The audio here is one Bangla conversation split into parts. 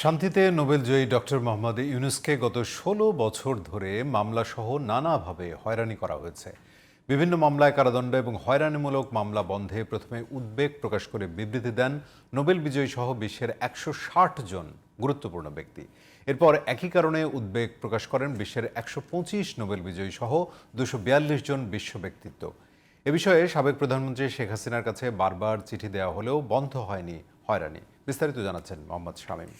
শান্তিতে নোবেলজয়ী ডক্টর মোহাম্মদ ইউনুসকে গত ষোলো বছর ধরে মামলাসহ নানাভাবে হয়রানি করা হয়েছে। বিভিন্ন মামলায় কারাদণ্ড এবং হয়রানিমূলক মামলা বন্ধে প্রথমে উদ্বেগ প্রকাশ করে বিবৃতি দেন নোবেল বিজয়ী সহ বিশ্বের একশো ষাট জন গুরুত্বপূর্ণ ব্যক্তি। এরপর একই কারণে উদ্বেগ প্রকাশ করেন বিশ্বের একশো পঁচিশ নোবেল বিজয়ী সহ দুশো বিয়াল্লিশ জন বিশ্ব ব্যক্তিত্ব। এ বিষয়ে সাবেক প্রধানমন্ত্রী শেখ হাসিনার কাছে বারবার চিঠি দেওয়া হলেও বন্ধ হয়নি হয়রানি। বিস্তারিত জানাচ্ছেন মোহাম্মদ শামীম।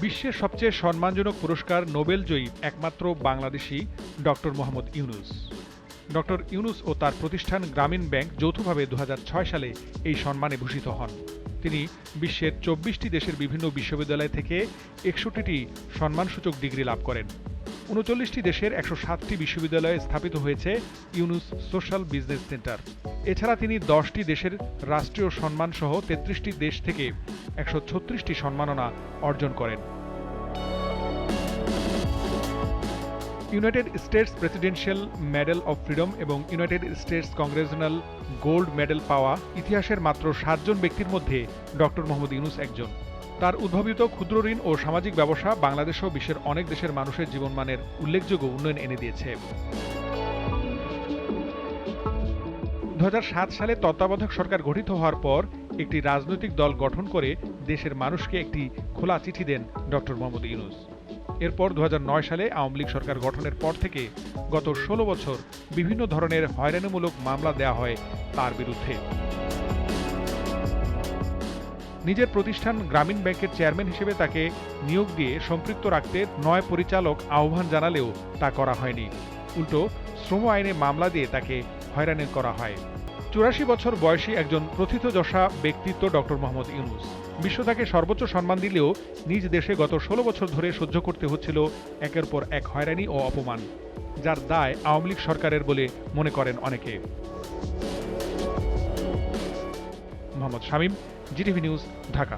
বিশ্বের সবচেয়ে সম্মানজনক পুরস্কার নোবেল জয়ী একমাত্র বাংলাদেশি ডক্টর মোহাম্মদ ইউনুস। ডক্টর ইউনুস ও তার প্রতিষ্ঠান গ্রামীণ ব্যাংক যৌথভাবে দু হাজার ছয় সালে এই সম্মানে ভূষিত হন। তিনি বিশ্বের চব্বিশটি দেশের বিভিন্ন বিশ্ববিদ্যালয় থেকে একষট্টিটি সম্মানসূচক ডিগ্রি লাভ করেন। উনচল্লিশটি দেশের একশো সাতটি বিশ্ববিদ্যালয়ে স্থাপিত হয়েছে ইউনুস সোশ্যাল বিজনেস সেন্টার। এছাড়া তিনি দশটি দেশের রাষ্ট্রীয় সম্মান সহ তেত্রিশটি দেশ থেকে একশো ছত্রিশটি সম্মাননা অর্জন করেন। United States presidential medal of freedom এবং United States congressional gold medal পাওয়া ইতিহাসের মাত্র সাতজন ব্যক্তির মধ্যে ডক্টর মোহাম্মদ ইউনুস একজন। তার উদ্ভাবিত ক্ষুদ্র ঋণ ও সামাজিক ব্যবসা বাংলাদেশ ও বিশ্বের অনেক দেশের মানুষের জীবনমানের উল্লেখযোগ্য উন্নয়ন এনে দিয়েছে। দু হাজার সাত সালে তত্ত্বাবধায়ক সরকার গঠিত হওয়ার পর একটি রাজনৈতিক দল গঠন করে দেশের মানুষকে একটি খোলা চিঠি দেন ডক্টর মোহাম্মদ ইউনুস। এরপর দু হাজার নয় সালে আওয়ামী লীগ সরকার গঠনের পর থেকে গত ষোলো বছর বিভিন্ন ধরনের হয়রানিমূলক মামলা দেয়া হয় তার বিরুদ্ধে। নিজের প্রতিষ্ঠান গ্রামীণ ব্যাংকের চেয়ারম্যান হিসেবে তাকে নিয়োগ দিয়ে সম্পৃক্ত রাখতে নয় পরিচালক আহ্বান জানালেও তা করা হয়নি। উল্টো, শ্রম আইনে মামলা দিয়ে তাকে হয়রানি করা হয়। চুরাশি বছর বয়সী একজন প্রথিতযশা ব্যক্তিত্ব ডক্টর মোহাম্মদ ইউনুস। বিশ্ব তাকে সর্বোচ্চ সম্মান দিলেও নিজ দেশে গত ষোলো বছর ধরে সহ্য করতে হচ্ছিল একের পর এক হয়রানি ও অপমান, যার দায় আওয়ামী লীগ সরকারের বলে মনে করেন অনেকে। Mohammad Shamim GTV news Dhaka.